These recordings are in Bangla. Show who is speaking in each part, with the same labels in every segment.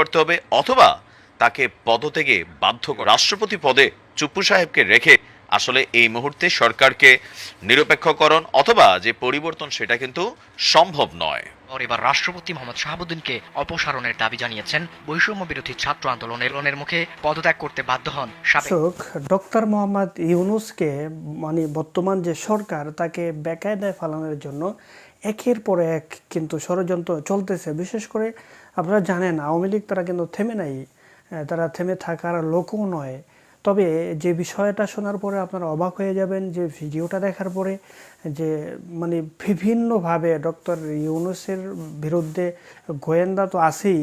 Speaker 1: করতে হবে অথবা তাকে পদত্যাগে বাধ্য রাষ্ট্রপতি পদে চুপ্পু সাহেবকে রেখে আসলে এই মুহূর্তে সরকারকে নিরপেক্ষকরণ অথবা যে পরিবর্তন সেটা কিন্তু সম্ভব নয়
Speaker 2: এবার রাষ্ট্রপতি মোহাম্মদ শাহাবুদ্দিনকে অপসারণের দাবি জানিয়েছেন বৈষম্য বিরোধী ছাত্র আন্দোলনের মুখে পদত্যাগ করতে বাধ্য হন
Speaker 3: ডক্টর মোহাম্মদ ইউনুসকে মানে বর্তমান যে সরকার তাকে বেকায়দায় ফালানোর জন্য একের পর এক কিন্তু ষড়যন্ত্র চলতেছে বিশেষ করে আপনারা জানেন আওয়ামী লীগ তারা কিন্তু থেমে নাই তারা থেমে থাকার লোকও নয় তবে যে বিষয়টা শোনার পরে আপনারা অবাক হয়ে যাবেন যে ভিডিওটা দেখার পরে যে মানে বিভিন্নভাবে ডক্টর ইউনুসের বিরুদ্ধে গোয়েন্দা তো আছেই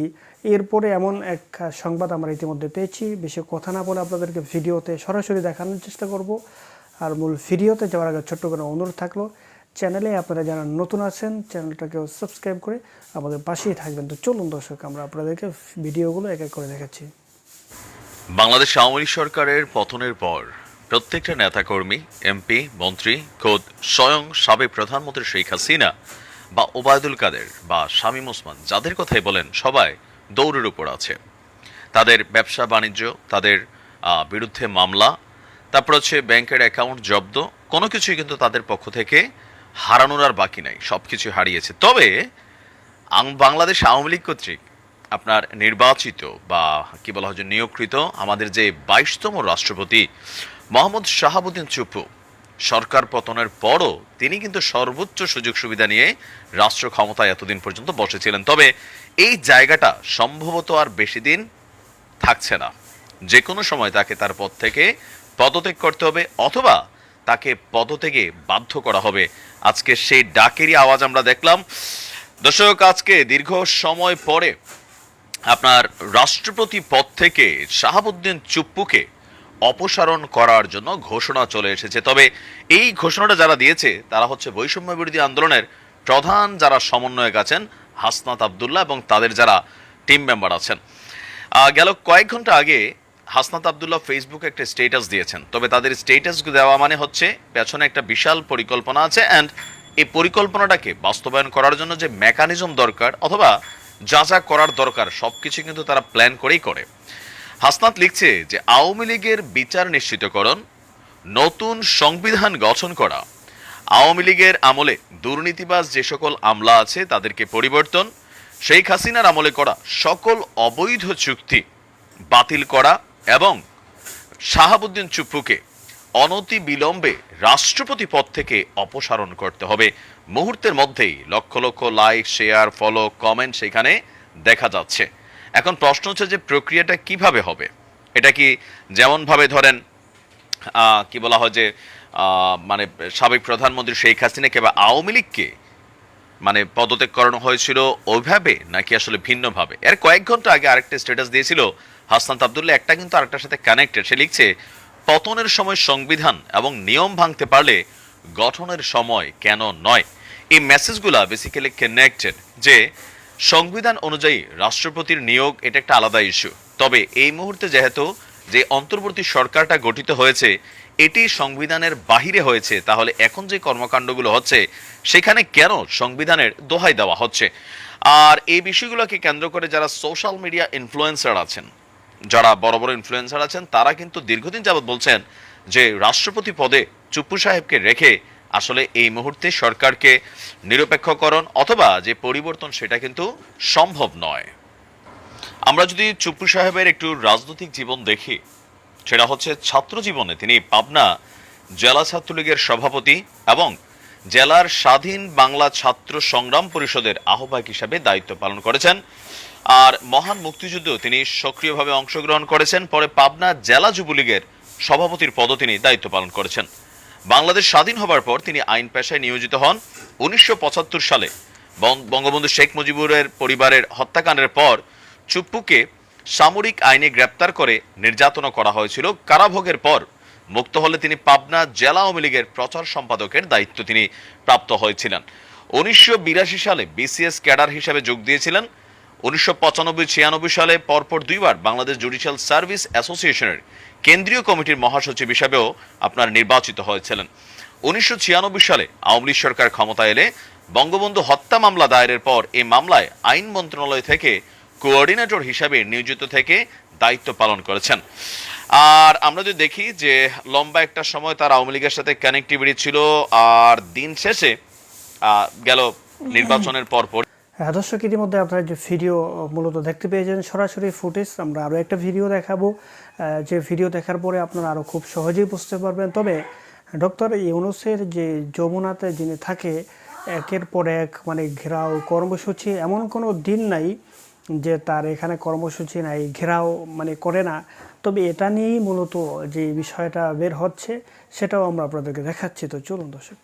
Speaker 3: এরপরে এমন এক সংবাদ আমরা ইতিমধ্যে পেয়েছি বেশি কথা না বলে আপনাদেরকে ভিডিওতে সরাসরি দেখানোর চেষ্টা করব আর মূল ভিডিওতে যাওয়ার আগে ছোট্ট করে অনুরোধ থাকলো চ্যানেলে আপনারা যারা নতুন আছেন চ্যানেলটাকেও সাবস্ক্রাইব করে আমাদের পাশেই থাকবেন তো চলুন দর্শক আমরা আপনাদেরকে ভিডিওগুলো এক এক করে দেখাচ্ছি
Speaker 1: বাংলাদেশ আওয়ামী সরকারের পতনের পর প্রত্যেকটা নেতাকর্মী এমপি মন্ত্রী খোদ স্বয়ং সাবেক প্রধানমন্ত্রী শেখ হাসিনা বা ওবায়দুল কাদের বা শামীম ওসমান যাদের কথাই বলেন সবাই দৌড়ের উপর আছে তাদের ব্যবসা বাণিজ্য তাদের বিরুদ্ধে মামলা তারপর হচ্ছে ব্যাংকের অ্যাকাউন্ট জব্দ কোনো কিছুই কিন্তু তাদের পক্ষ থেকে হারানোর আর বাকি নাই সব কিছু হারিয়েছে তবে বাংলাদেশ আওয়ামী লীগ কর্তৃক আপনার নির্বাচিত বা কি বলা হয় নিয়োগকৃত আমাদের যে বাইশতম রাষ্ট্রপতি মোহাম্মদ শাহাবুদ্দিন চুপু সরকার পতনের পরও তিনি কিন্তু সর্বোচ্চ সুযোগ সুবিধা নিয়ে রাষ্ট্র ক্ষমতায় এতদিন পর্যন্ত বসেছিলেন তবে এই জায়গাটা সম্ভবত আর বেশি দিন থাকছে না যে কোনো সময় তাকে তার পদ থেকে পদত্যাগ করতে হবে অথবা তাকে পদত্যাগে বাধ্য করা হবে আজকে সেই ডাকেরই আওয়াজ আমরা দেখলাম দর্শক আজকে দীর্ঘ সময় পরে আপনার রাষ্ট্রপতি পদ থেকে শাহাবুদ্দিন চুপ্পুকে অপসারণ করার জন্য ঘোষণা চলে এসেছে তবে এই ঘোষণাটা যারা দিয়েছে তারা হচ্ছে বৈষম্য বিরোধী আন্দোলনের প্রধান যারা সমন্বয়ক আছেন হাসনাত আবদুল্লাহ এবং তাদের যারা টিম মেম্বার আছেন গেল কয়েক ঘন্টা আগে হাসনাত আবদুল্লাহ ফেসবুকে একটা স্টেটাস দিয়েছেন তবে তাদের স্টেটাস দেওয়া মানে হচ্ছে পেছনে একটা বিশাল পরিকল্পনা আছে অ্যান্ড এই পরিকল্পনাটাকে বাস্তবায়ন করার জন্য যে মেকানিজম দরকার অথবা যা যা করার দরকার সব কিছু কিন্তু তারা প্ল্যান করেই করে হাসনাত লিখছে যে আওয়ামী লীগের বিচার নিশ্চিতকরণ নতুন সংবিধান গঠন করা আওয়ামী লীগের আমলে দুর্নীতিবাজ যে সকল আমলা আছে তাদেরকে পরিবর্তন শেখ হাসিনার আমলে করা সকল অবৈধ চুক্তি বাতিল করা এবং শাহাবুদ্দিন চুপ্পুকে অনতি বিলম্বে রাষ্ট্রপতি পদ থেকে অপসারণ করতে হবে মুহূর্তের মধ্যেই লক্ষ লক্ষ লাইক শেয়ার ফলো কমেন্ট সেখানে দেখা যাচ্ছে এখন প্রশ্ন হচ্ছে যে প্রক্রিয়াটা কিভাবে হবে এটা কি যেমনভাবে ধরেন কি বলা হয় যে মানে সাবেক প্রধানমন্ত্রী শেখ হাসিনা কিংবা আওয়ামী লীগকে মানে পদত্যাগ করানো হয়েছিল ওইভাবে নাকি আসলে ভিন্নভাবে এর কয়েক ঘন্টা আগে আরেকটা স্ট্যাটাস দিয়েছিল হাসনাত আবদুল্লাহ একটা কিন্তু আরেকটার সাথে কানেক্টেড সে লিখছে পতনের সময় সংবিধান এবং নিয়ম ভাঙতে পারলে গঠনের সময় কেন নয় এই মেসেজগুলা বেসিক্যালি কানেক্টেড যে সংবিধান অনুযায়ী রাষ্ট্রপতির নিয়োগ এটা একটা আলাদা ইস্যু তবে এই মুহূর্তে যেহেতু যে অন্তর্বর্তী সরকারটা গঠিত হয়েছে এটি সংবিধানের বাহিরে হয়েছে তাহলে এখন যে কর্মকাণ্ডগুলো হচ্ছে সেখানে কেন সংবিধানের দোহাই দেওয়া হচ্ছে আর এই বিষয়গুলোকে কেন্দ্র করে যারা সোশ্যাল মিডিয়া ইনফ্লুয়েন্সার আছেন যারা বড় বড় ইনফ্লুয়েন্সার আছেন তারা কিন্তু দীর্ঘদিন যাবৎ বলছেন যে রাষ্ট্রপতি পদে চুপ্পু সাহেবকে রেখে আসলে এই মুহূর্তে সরকারকে নিরপেক্ষকরণ অথবা যে পরিবর্তন সেটা কিন্তু সম্ভব নয় আমরা যদি চুপ্পু সাহেবের একটু রাজনৈতিক জীবন দেখি সেটা হচ্ছে ছাত্র জীবনে তিনি পাবনা জেলা ছাত্রলীগের সভাপতি এবং জেলার স্বাধীন বাংলা ছাত্র সংগ্রাম পরিষদের আহ্বায়ক হিসাবে দায়িত্ব পালন করেছেন আর মহান মুক্তিযুদ্ধ তিনি সক্রিয়ভাবে অংশগ্রহণ করেছেন পরে পাবনা জেলা যুবলীগের সভাপতির পদ তিনি দায়িত্ব পালন করেছেন বাংলাদেশ স্বাধীন হবার পর তিনি আইন পেশায় নিয়োজিত হন উনিশশো সালে বঙ্গবন্ধু শেখ মুজিবুরের পরিবারের হত্যাকাণ্ডের পর চুপ্পুকে সামরিক আইনে গ্রেপ্তার করে নির্যাতনা করা হয়েছিল কারাভোগের পর মুক্ত হলে তিনি পাবনা জেলা আওয়ামী লীগের প্রচার সম্পাদকের দায়িত্ব তিনি প্রাপ্ত হয়েছিলেন উনিশশো সালে বিসিএস ক্যাডার হিসেবে যোগ দিয়েছিলেন উনিশশো পঁচানব্বই ছিয়ানব্বই সালে পরপর দুইবার বাংলাদেশ জুডিশিয়াল সার্ভিস অ্যাসোসিয়েশনের কেন্দ্রীয় কমিটির মহাসচিব হিসাবেও আপনার নির্বাচিত হয়েছিলেন উনিশশো সালে আওয়ামী লীগ সরকার ক্ষমতা এলে বঙ্গবন্ধু হত্যা মামলা দায়েরের পর এই মামলায় আইন মন্ত্রণালয় থেকে কোঅর্ডিনেটর হিসাবে নিয়োজিত থেকে দায়িত্ব পালন করেছেন আর আমরা যদি দেখি যে লম্বা একটা সময় তার আওয়ামী লীগের সাথে কানেক্টিভিটি ছিল আর দিন শেষে গেল নির্বাচনের পরপর
Speaker 3: হ্যাঁ, দর্শক ইতিমধ্যে আপনারা যে ভিডিও মূলত দেখতে পেয়েছেন সরাসরি ফুটেজ আমরা আরও একটা ভিডিও দেখাবো যে ভিডিও দেখার পরে আপনারা আরও খুব সহজেই বুঝতে পারবেন তবে ডক্টর ইউনুসের যে যমুনাতে যিনি থাকে একের পর এক মানে ঘেরাও কর্মসূচি এমন কোনো দিন নাই যে তার এখানে কর্মসূচি নাই ঘেরাও মানে করে না তবে এটা নিয়েই মূলত যে বিষয়টা বের হচ্ছে সেটাও আমরা আপনাদেরকে দেখাচ্ছি তো চলুন দর্শক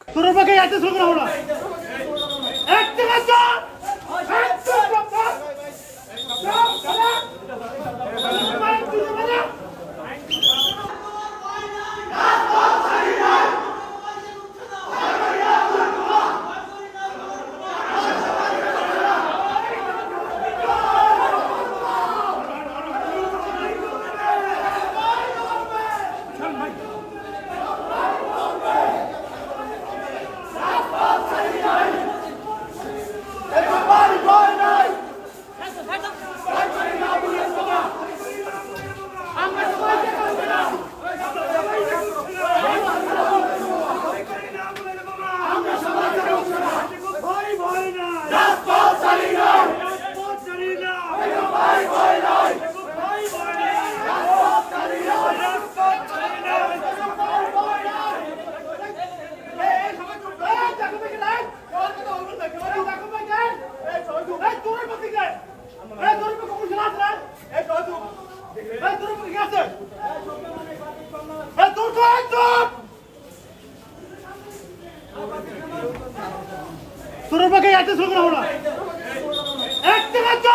Speaker 3: তোর বাকি একটা শুরু করো না একটা চল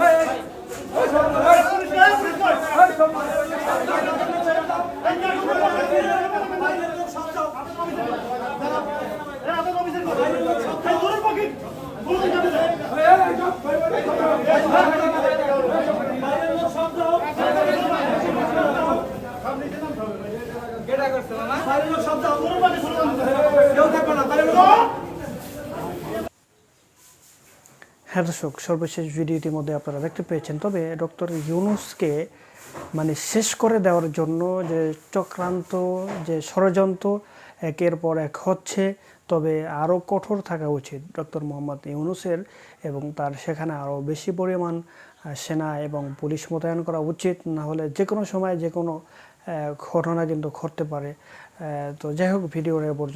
Speaker 3: Hey, hey, hey, hey, hey, hey, hey, hey, হ্যাঁ দর্শক সর্বশেষ ভিডিওটির মধ্যে আপনারা দেখতে পেয়েছেন তবে ডক্টর ইউনুসকে মানে শেষ করে দেওয়ার জন্য যে চক্রান্ত যে ষড়যন্ত্র একের পর এক হচ্ছে তবে আরও কঠোর থাকা উচিত ডক্টর মোহাম্মদ ইউনুসের এবং তার সেখানে আরও বেশি পরিমাণ সেনা এবং পুলিশ মোতায়েন করা উচিত না হলে যে কোনো সময় যে কোনো ঘটনা কিন্তু ঘটতে পারে তো যাই হোক ভিডিওর পর্যন্ত